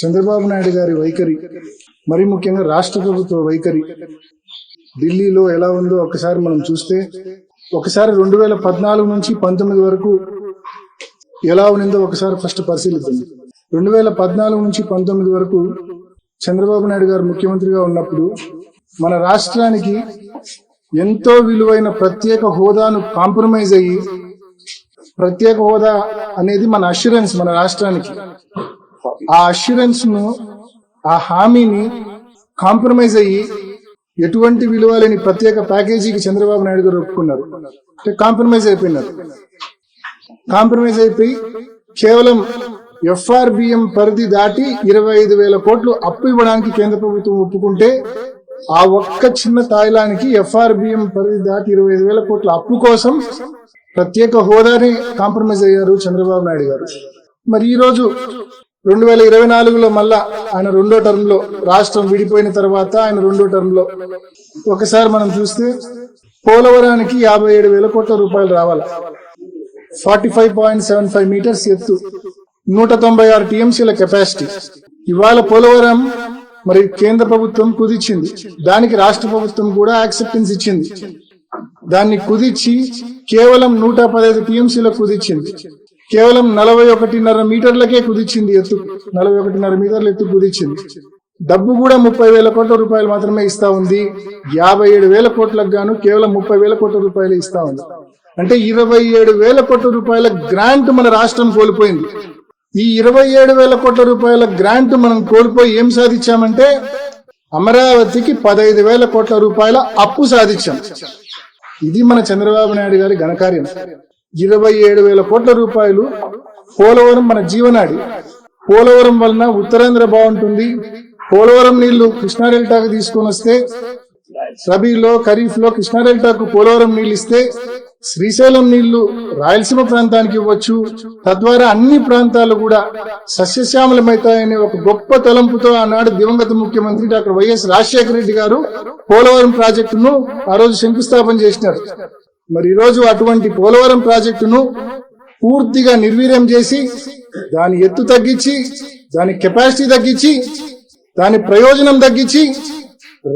చంద్రబాబు నాయుడు గారి వైఖరి మరి ముఖ్యంగా రాష్ట్ర ప్రభుత్వ వైఖరి. ఢిల్లీలో ఎలా ఉందో ఒకసారి మనం చూస్తే ఒకసారి రెండు వేల పద్నాలుగు నుంచి పంతొమ్మిది వరకు ఎలా ఉన్నిందో ఒకసారి ఫస్ట్ పరిశీలిద్దాం. రెండు వేల పద్నాలుగు నుంచి పంతొమ్మిది వరకు చంద్రబాబు నాయుడు గారు ముఖ్యమంత్రిగా ఉన్నప్పుడు మన రాష్ట్రానికి ఎంతో విలువైన ప్రత్యేక హోదాను కాంప్రమైజ్ అయ్యి ప్రత్యేక హోదా అనేది మన అష్యూరెన్స్ మన రాష్ట్రానికి. ఆ అష్యూరెన్స్ను ఆ హామీని కాంప్రమైజ్ అయ్యి ఎటువంటి విలువ లేని ప్రత్యేక ప్యాకేజీకి చంద్రబాబు నాయుడు గారు ఒప్పుకున్నారు. అంటే కాంప్రమైజ్ అయిపోయినారు. కాంప్రమైజ్ అయిపోయి కేవలం ఎఫ్ఆర్బిఎం పరిధి దాటి ఇరవై ఐదు వేల కోట్లు అప్పు ఇవ్వడానికి కేంద్ర ప్రభుత్వం ఒప్పుకుంటే ఆ ఒక్క చిన్న తాయిలానికి ఎఫ్ఆర్బిఎం పరిధి దాటి ఇరవై ఐదు వేల కోట్ల అప్పు కోసం ప్రత్యేక హోదాని కాంప్రమైజ్ అయ్యారు చంద్రబాబు నాయుడు గారు. మరి ఈ రోజు రెండు వేల ఇరవై నాలుగులో మళ్ళా ఆయన రెండో టర్మ్లో రాష్ట్రం విడిపోయిన తర్వాత ఆయన రెండో టర్మ్లో ఒకసారి మనం చూస్తే పోలవరానికి యాభై ఏడు వేల కోట్ల రూపాయలు రావాలి. Forty five point seven five metres ఎత్తు నూట తొంభై ఆరు టీఎంసీల కెపాసిటీ. ఇవాళ పోలవరం మరి కేంద్ర ప్రభుత్వం కుదిచ్చింది దానికి రాష్ట్ర ప్రభుత్వం కూడా యాక్సెప్టెన్స్ ఇచ్చింది. దాన్ని కుదిచ్చి కేవలం నూట పదహైదు టీఎంసీలకు కుదిచ్చింది కేవలం నలభై ఒకటిన్నర మీటర్లకే కుదిచ్చింది ఎత్తు. నలభై ఒకటిన్నర మీటర్ల ఎత్తు కుదిచ్చింది డబ్బు కూడా ముప్పై వేల కోట్ల రూపాయలు మాత్రమే ఇస్తా ఉంది. యాభై ఏడు వేల కోట్లకు గాను కేవలం ముప్పై వేల కోట్ల రూపాయలు ఇస్తా ఉంది. అంటే ఇరవై ఏడు వేల కోట్ల రూపాయల గ్రాంట్ మన రాష్ట్రం కోల్పోయింది. ఈ ఇరవై ఏడు వేల కోట్ల రూపాయల గ్రాంట్ మనం కోల్పోయి ఏం సాధించామంటే అమరావతికి పదహైదు వేల కోట్ల రూపాయల అప్పు సాధించాం. ఇది మన చంద్రబాబు నాయుడు గారి ఘనకార్యం. ఇరవై ఏడు వేల కోట్ల రూపాయలు పోలవరం మన జీవనాడి. పోలవరం వలన ఉత్తరాంధ్ర బాగుంటుంది. పోలవరం నీళ్ళు కృష్ణా డెల్టాకు తీసుకొని వస్తే రబీలో ఖరీఫ్లో కృష్ణా డెల్టాకు పోలవరం నీళ్ళు ఇస్తే శ్రీశైలం నీళ్ళు రాయలసీమ ప్రాంతానికి ఇవ్వచ్చు. తద్వారా అన్ని ప్రాంతాలు కూడా సస్యశ్యామలమవుతాయనే ఒక గొప్ప తలంపుతో ఆనాడు దివంగత ముఖ్యమంత్రి డాక్టర్ వైఎస్ రాజశేఖర రెడ్డి గారు పోలవరం ప్రాజెక్టును ఆ రోజు శంకుస్థాపన చేసినారు. మరి ఈరోజు అటువంటి పోలవరం ప్రాజెక్టును పూర్తిగా నిర్వీర్యం చేసి దాని ఎత్తు తగ్గించి దాని కెపాసిటీ తగ్గించి దాని ప్రయోజనం తగ్గించి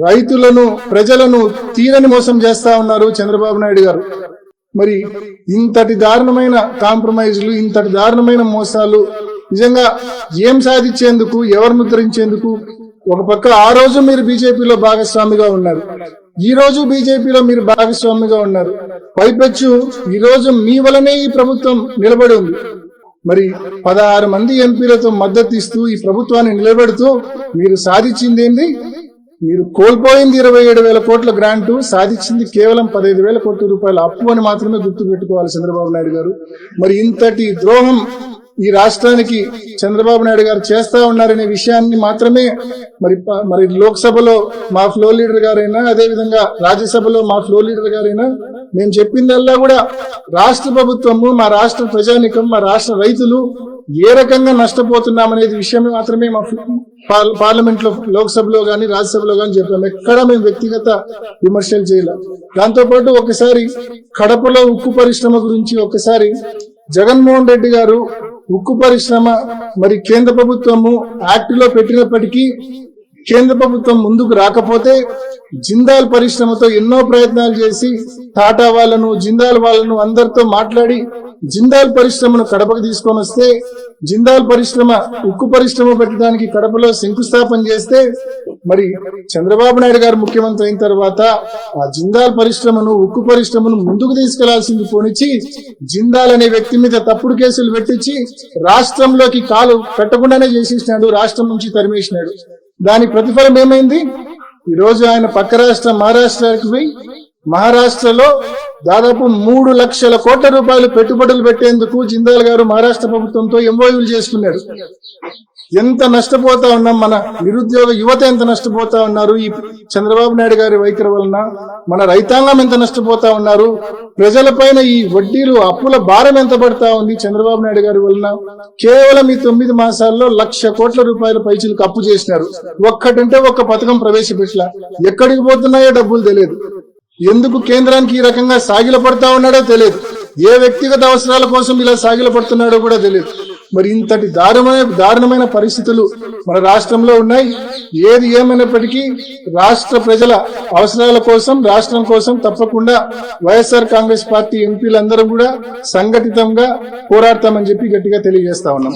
రైతులను ప్రజలను తీరని మోసం చేస్తా ఉన్నారు చంద్రబాబు నాయుడు గారు. మరి ఇంతటి దారుణమైన కాంప్రమైజ్లు ఇంతటి దారుణమైన మోసాలు నిజంగా ఏం సాధించేందుకు ఎవరు ముద్రించేందుకు ఒక పక్క ఆ రోజు మీరు బీజేపీలో భాగస్వామిగా ఉన్నారు. ఈ రోజు బీజేపీలో మీరు భాగస్వామిగా ఉన్నారు. పైపెచ్చు ఈ రోజు మీ వలనే ఈ ప్రభుత్వం నిలబడి ఉంది. మరి పదహారు మంది ఎంపీలతో మద్దతు ఇస్తూ ఈ ప్రభుత్వాన్ని నిలబెడుతూ మీరు సాధించింది ఏంది మీరు కోల్పోయింది ఇరవై ఏడు వేల కోట్ల గ్రాంటు సాధించింది కేవలం పదహైదు వేల కోట్ల రూపాయల అప్పు అని మాత్రమే గుర్తు పెట్టుకోవాలి చంద్రబాబు నాయుడు గారు. మరి ఇంతటి ద్రోహం ఈ రాష్ట్రానికి చంద్రబాబు నాయుడు గారు చేస్తా ఉన్నారనే విషయాన్ని మాత్రమే మరి ప- మరి లోక్సభలో మా ఫ్లో లీడర్ గారైనా అదే విధంగా రాజ్యసభలో మా ఫ్లో లీడర్ గారైనా మేము చెప్పిందల్లా కూడా రాష్ట్ర ప్రభుత్వము మా రాష్ట్ర ప్రజానికం మా రాష్ట్ర రైతులు ఏ రకంగా నష్టపోతున్నామనేది విషయం మాత్రమే మా పార్- పార్లమెంట్లో లోక్సభలో కానీ రాజ్యసభలో కానీ చెప్పాం ఎక్కడ మేము వ్యక్తిగత విమర్శలు చేయలేం. దాంతోపాటు ఒకసారి కడపలో ఉక్కు పరిశ్రమ గురించి ఒకసారి జగన్మోహన్ రెడ్డి గారు ఉక్కు పరిశ్రమ మరి కేంద్ర ప్రభుత్వము యాక్ట్లో పెట్టినప్పటికీ కేంద్ర ప్రభుత్వం ముందుకు రాకపోతే జిందాల్ పరిశ్రమతో ఎన్నో ప్రయత్నాలు చేసి టాటా వాళ్ళను జిందాల్ వాళ్ళను అందరితో మాట్లాడి జిందాల్ పరిశ్రమను కడపకు తీసుకొని వస్తే జిందాల్ పరిశ్రమ ఉక్కు పరిశ్రమ పెట్టడానికి కడపలో శంకుస్థాపన చేస్తే మరి చంద్రబాబు నాయుడు గారు ముఖ్యమంత్రి అయిన తర్వాత ఆ జిందాల్ పరిశ్రమను ఉక్కు పరిశ్రమను ముందుకు తీసుకెళ్ళాల్సింది పోనిచ్చి జిందాల్ అనే వ్యక్తి మీద తప్పుడు కేసులు పెట్టించి రాష్ట్రంలోకి కాలు పెట్టకుండానే చేసేసినాడు రాష్ట్రం నుంచి తరిమేసినాడు. దాని ప్రతిఫలం ఏమైంది? ఈ రోజు ఆయన పక్క రాష్ట్రం మహారాష్ట్రకి పోయి మహారాష్ట్రలో దాదాపు మూడు లక్షల కోట్ల రూపాయలు పెట్టుబడులు పెట్టేందుకు జిందాల్ గారు మహారాష్ట్ర ప్రభుత్వంతో ఎంఓయూలు చేసుకున్నాడు ఎంత నష్టపోతా ఉన్నాం మన నిరుద్యోగ యువత ఎంత నష్టపోతా ఉన్నారు? ఈ చంద్రబాబు నాయుడు గారి వైఖరి వలన మన రైతాంగం ఎంత నష్టపోతా ఉన్నారు? ప్రజలపైన ఈ వడ్డీలు అప్పుల భారం ఎంత పడతా ఉంది చంద్రబాబు నాయుడు గారి వలన? కేవలం ఈ తొమ్మిది మాసాల్లో లక్ష కోట్ల రూపాయల పైచీలకు అప్పు చేసినారు. ఒక్కటంటే ఒక్క పథకం ప్రవేశపెట్టలా. ఎక్కడికి పోతున్నాయో డబ్బులు తెలియదు. ఎందుకు కేంద్రానికి ఈ రకంగా సాగిల పడతా ఉన్నాడో తెలియదు. ఏ వ్యక్తిగత అవసరాల కోసం ఇలా సాగిల పడుతున్నాడో కూడా తెలియదు. మరి ఇంతటి దారుణమైన దారుణమైన పరిస్థితులు మన రాష్ట్రంలో ఉన్నాయి. ఏది ఏమైనప్పటికీ రాష్ట్ర ప్రజల అవసరాల కోసం రాష్ట్రం కోసం తప్పకుండా వైఎస్ఆర్ కాంగ్రెస్ పార్టీ ఎంపీలందరూ కూడా సంఘటితంగా పోరాడతామని చెప్పి గట్టిగా తెలియజేస్తా ఉన్నాం.